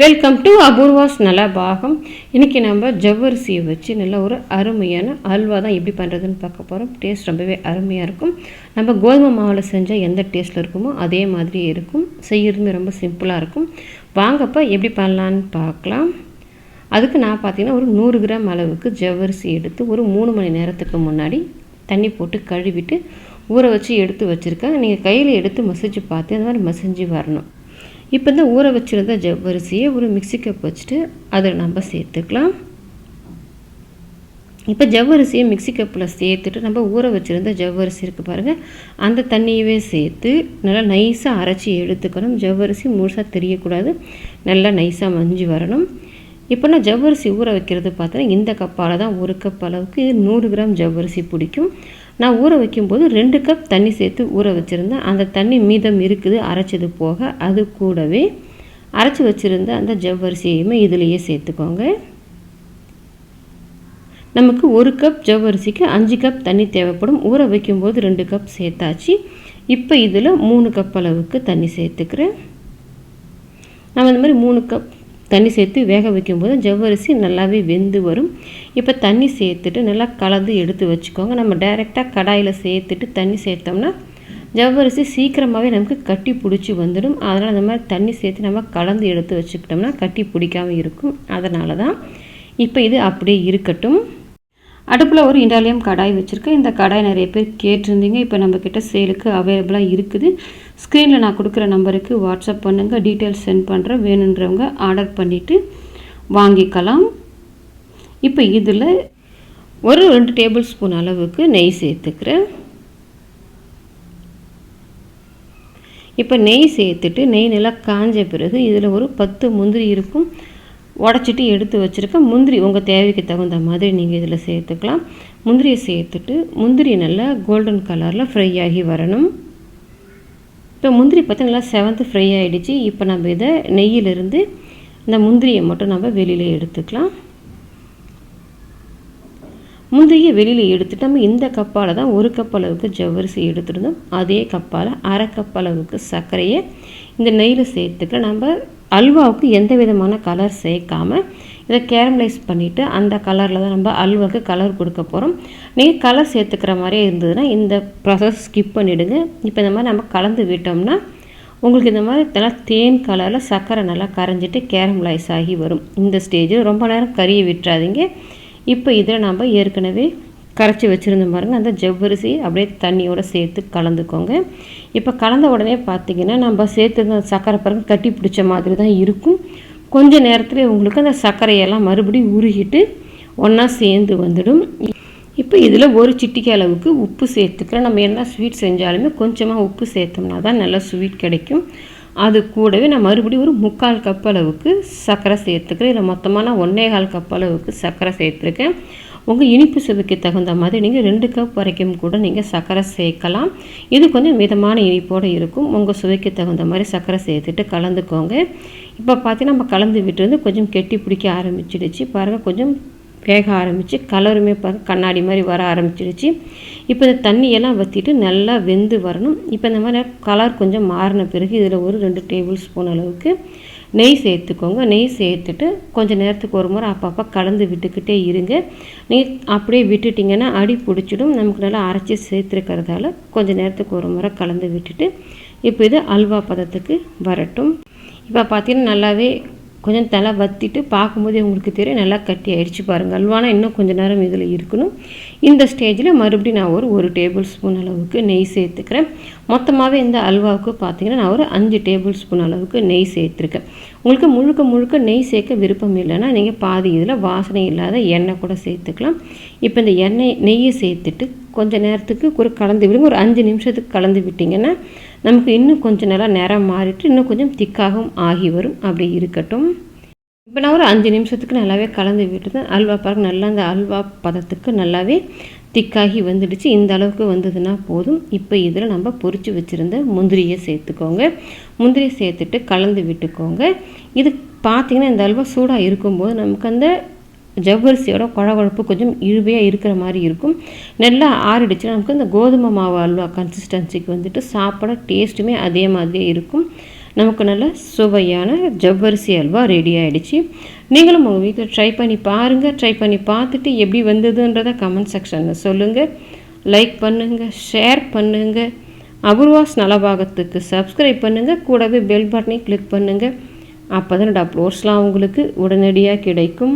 Welcome to Apoorva's நல்ல பாகம் இன்றைக்கி நம்ம ஜவ்வரிசியை வச்சு நல்ல ஒரு அருமையான அல்வா தான் எப்படி பண்ணுறதுன்னு பார்க்க போகிறோம் டேஸ்ட் ரொம்பவே அருமையாக இருக்கும். நம்ம கோதுமை மாவில் செஞ்சால் எந்த டேஸ்ட்டில் இருக்குமோ அதே மாதிரி இருக்கும். செய்கிறதுமே ரொம்ப சிம்பிளாக இருக்கும். வாங்கப்போ எப்படி பண்ணலான்னு பார்க்கலாம். அதுக்கு நான் பார்த்தீங்கன்னா ஒரு நூறு கிராம் அளவுக்கு ஜவ்வரிசி எடுத்து ஒரு மூணு மணி நேரத்துக்கு முன்னாடி தண்ணி போட்டு கழுவிட்டு ஊற வச்சு எடுத்து வச்சுருக்கேன். நீங்கள் கையில் எடுத்து மசிச்சு பார்த்து அந்த மாதிரி மசிஞ்சு வரணும். இப்போ இந்த ஊற வச்சுருந்த ஜவ்வரிசியை ஒரு மிக்சி கப் வச்சுட்டு அதில் நம்ம சேர்த்துக்கலாம். இப்போ ஜவ்வரிசியை மிக்சி கப்பில் சேர்த்துட்டு நம்ம ஊற வச்சுருந்த ஜவ்வரிசி இருக்குது பாருங்கள் அந்த தண்ணியவே சேர்த்து நல்லா நைஸாக அரைச்சி எடுத்துக்கணும். ஜவ்வரிசி முழுசாக தெரியக்கூடாது. நல்லா நைஸாக மஞ்சு வரணும். இப்போ நான் ஜவ்வரிசி ஊற வைக்கிறது பார்த்தோன்னா இந்த கப்பால் தான் ஒரு கப் அளவுக்கு நூறு கிராம் ஜவ்வரிசி பிடிக்கும். நான் ஊற வைக்கும்போது ரெண்டு கப் தண்ணி சேர்த்து ஊற வச்சுருந்தேன். அந்த தண்ணி மீதம் இருக்குது அரைச்சது போக அது கூடவே அரைச்சி வச்சுருந்த அந்த ஜவ்வரிசியுமே இதிலையே சேர்த்துக்கோங்க. நமக்கு ஒரு கப் ஜவ்வரிசிக்கு அஞ்சு கப் தண்ணி தேவைப்படும். ஊற வைக்கும்போது ரெண்டு கப் சேர்த்தாச்சு. இப்போ இதில் மூணு கப் அளவுக்கு தண்ணி சேர்த்துக்கிறேன். நம்ம இந்த மாதிரி மூணு கப் தண்ணி சேர்த்து வேக வைக்கும்போது ஜவ்வரிசி நல்லாவே வெந்து வரும். இப்போ தண்ணி சேர்த்துட்டு நல்லா கலந்து எடுத்து வச்சுக்கோங்க. நம்ம டைரெக்டாக கடாயில் சேர்த்துட்டு தண்ணி சேர்த்தோம்னா ஜவ்வரிசி சீக்கிரமாகவே நமக்கு கட்டி பிடிச்சி வந்துடும். அதனால் அந்த மாதிரி தண்ணி சேர்த்து நம்ம கலந்து எடுத்து வச்சுக்கிட்டோம்னா கட்டி பிடிக்காமல் இருக்கும். அதனால தான் இப்போ இது அப்படியே இருக்கட்டும். அடுப்பில் ஒரு இண்டாலியம் கடாய் வச்சுருக்கேன். இந்த கடாய் நிறைய பேர் கேட்டிருந்தீங்க. இப்போ நம்மக்கிட்ட சேலுக்கு அவைலபிளாக இருக்குது. ஸ்க்ரீனில் நான் கொடுக்குற நம்பருக்கு வாட்ஸ்அப் பண்ணுங்கள் டீட்டெயில்ஸ் சென்ட் பண்ணுறேன் வேணுன்றவங்க ஆர்டர் பண்ணிவிட்டு வாங்கிக்கலாம். இப்போ இதில் ஒரு ரெண்டு டேபிள் ஸ்பூன் அளவுக்கு நெய் சேர்த்துக்கிறேன். இப்போ நெய் சேர்த்துட்டு நெய் நல்லா காஞ்ச பிறகு இதில் ஒரு பத்து முந்திரி இருக்கும். உடச்சிட்டு எடுத்து வச்சுருக்கேன் முந்திரி உங்கள் தேவைக்கு தகுந்த மாதிரி நீங்கள் இதில் சேர்த்துக்கலாம். முந்திரியை சேர்த்துட்டு முந்திரி நல்லா கோல்டன் கலரில் ஃப்ரை ஆகி வரணும். இப்போ முந்திரி பார்த்து நல்லா செவன்த்து ஃப்ரை ஆகிடுச்சு இப்போ நம்ம இதை நெய்யிலிருந்து இந்த முந்திரியை மட்டும் நம்ம வெளியில் எடுத்துக்கலாம். முந்தைய வெளியில் எடுத்துட்டு நம்ம இந்த கப்பால் தான் ஒரு கப் அளவுக்கு ஜவ்வரிசி எடுத்துருந்தோம். அதே கப்பால் அரை கப் அளவுக்கு சர்க்கரையை இந்த நெய்யில் சேர்த்துக்க நம்ம அல்வாவுக்கு எந்த விதமான கலர் சேர்க்காமல் இதை கேரமலைஸ் பண்ணிவிட்டு அந்த கலரில் தான் நம்ம அல்வாவுக்கு கலர் கொடுக்க போகிறோம் நீங்கள் கலர் சேர்த்துக்கிற மாதிரியே இருந்ததுன்னா இந்த ப்ராசஸ் ஸ்கிப் பண்ணிவிடுங்க இப்போ இந்த மாதிரி நம்ம கலந்து விட்டோம்னா உங்களுக்கு இந்த மாதிரி நல்லா தேன் கலரில் சர்க்கரை நல்லா கரைஞ்சிட்டு கேரமலைஸ் ஆகி வரும். இந்த ஸ்டேஜில் ரொம்ப நேரம் கறியை விட்டுறாதீங்க. இப்போ இதில் நம்ம ஏற்கனவே கரைச்சி வச்சுருந்தோம் பாருங்கள் அந்த ஜவ்வரிசி அப்படியே தண்ணியோடு சேர்த்து கலந்துக்கோங்க. இப்போ கலந்த உடனே பார்த்தீங்கன்னா நம்ம சேர்த்து சர்க்கரை பாருங்கள் கட்டி பிடிச்ச மாதிரி தான் இருக்கும். கொஞ்ச நேரத்தில் உங்களுக்கு அந்த சர்க்கரையெல்லாம் மறுபடியும் உருகிட்டு ஒன்றா சேர்ந்து வந்துடும். இப்போ இதில் ஒரு சிட்டிக்கை அளவுக்கு உப்பு சேர்த்துக்கிறேன் நம்ம என்ன ஸ்வீட் செஞ்சாலுமே கொஞ்சமாக உப்பு சேர்த்தோம்னா தான் நல்லா ஸ்வீட் கிடைக்கும். அது கூடவே நான் மறுபடியும் ஒரு முக்கால் கப் அளவுக்கு சர்க்கரை சேர்த்துக்கிறேன். இதில் மொத்தமாக நான் ஒன்றே கால் கப் அளவுக்கு சர்க்கரை சேர்த்துருக்கேன். உங்கள் இனிப்பு சுவைக்கு தகுந்த மாதிரி நீங்கள் ரெண்டு கப் வரைக்கும் கூட நீங்கள் சர்க்கரை சேர்க்கலாம். இது கொஞ்சம் மிதமான இனிப்போடு இருக்கும். உங்கள் சுவைக்கு தகுந்த மாதிரி சர்க்கரை சேர்த்துட்டு கலந்துக்கோங்க. இப்போ பார்த்தீங்கன்னா நம்ம கலந்து விட்டுருந்து கொஞ்சம் கெட்டி பிடிக்க ஆரம்பிச்சிடுச்சு. பாருங்கள் கொஞ்சம் வேக ஆரம்பித்து கலருமே பார்க்க கண்ணாடி மாதிரி வர ஆரம்பிச்சிடுச்சு இப்போ இந்த தண்ணியெல்லாம் வற்றிட்டு நல்லா வெந்து வரணும். இப்போ இந்த மாதிரி கலர் கொஞ்சம் மாறின பிறகு இதில் ஒரு ரெண்டு டேபிள் ஸ்பூன் அளவுக்கு நெய் சேர்த்துக்கோங்க. நெய் சேர்த்துட்டு கொஞ்சம் நேரத்துக்கு ஒரு முறை அப்பப்போ கலந்து விட்டுக்கிட்டே இருங்க. நீங்கள் அப்படியே விட்டுட்டிங்கன்னா அடி பிடிச்சிடும். நமக்கு நல்லா அரைச்சி சேர்த்துருக்கிறதால கொஞ்சம் நேரத்துக்கு ஒரு முறை கலந்து விட்டுட்டு இப்போ இது அல்வா பதத்துக்கு வரட்டும். இப்போ பார்த்தீங்கன்னா நல்லாவே கொஞ்சம் தலை வத்திட்டு பார்க்கும்போதே உங்களுக்கு தெரியும் நல்லா கட்டி ஆயிடுச்சு பாருங்கள் அல்வானா இன்னும் கொஞ்சம் நேரம் இதில் இருக்கணும். இந்த ஸ்டேஜில் மறுபடியும் நான் ஒரு ஒரு டேபிள் ஸ்பூன் அளவுக்கு நெய் சேர்த்துக்கிறேன். மொத்தமாகவே இந்த அல்வாவுக்கு பார்த்தீங்கன்னா நான் ஒரு அஞ்சு டேபிள் ஸ்பூன் அளவுக்கு நெய் சேர்த்துருக்கேன். உங்களுக்கு முழுக்க முழுக்க நெய் சேர்க்க விருப்பம் இல்லைன்னா நீங்கள் பாதி இதில் வாசனை இல்லாத எண்ணெய் கூட சேர்த்துக்கலாம். இப்போ இந்த எண்ணெய் நெய்யை சேர்த்துட்டு கொஞ்சம் நேரத்துக்கு ஒரு கலந்து விடுங்க. ஒரு அஞ்சு நிமிஷத்துக்கு கலந்து விட்டிங்கன்னா நமக்கு இன்னும் கொஞ்சம் நல்லா நேரம் மாறிட்டு இன்னும் கொஞ்சம் திக்காகவும் ஆகி வரும். அப்படி இருக்கட்டும். இப்போ நான் ஒரு அஞ்சு நிமிஷத்துக்கு நல்லாவே கலந்து விட்டுருந்தேன் அல்வா பாருங்க நல்லா அந்த அல்வா பதத்துக்கு நல்லாவே திக்காகி வந்துடுச்சு. இந்த அளவுக்கு வந்ததுன்னா போதும். இப்போ இதில் நம்ம பொறிச்சு வச்சுருந்த முந்திரியை சேர்த்துக்கோங்க. முந்திரியை சேர்த்துட்டு கலந்து விட்டுக்கோங்க. இது பார்த்திங்கன்னா இந்த அல்வா சூடாக இருக்கும்போது நமக்கு அந்த ஜவ்வரிசியோட குழகுழப்பு கொஞ்சம் இழுவையாக இருக்கிற மாதிரி இருக்கும். நல்லா ஆறிடுச்சுன்னா நமக்கு இந்த கோதுமை மாவு அல்வா கன்சிஸ்டன்சிக்கு வந்துட்டு சாப்பிட டேஸ்ட்டுமே அதே மாதிரியே இருக்கும். நமக்கு நல்ல சுவையான ஜவ்வரிசி அல்வா ரெடி ஆகிடுச்சு நீங்களும் உங்கள் வீட்டில் ட்ரை பண்ணி பாருங்கள் ட்ரை பண்ணி பார்த்துட்டு எப்படி வந்ததுன்றதை கமெண்ட் செக்ஷனில் சொல்லுங்கள் லைக் பண்ணுங்கள் ஷேர் பண்ணுங்கள் அபூர்வாஸ் நலபாகத்துக்கு சப்ஸ்கிரைப் பண்ணுங்கள் கூடவே பெல் பட்டனை கிளிக் பண்ணுங்கள் அப்போ தான் அப்லோட்ஸ்லாம் உங்களுக்கு உடனடியாக கிடைக்கும்.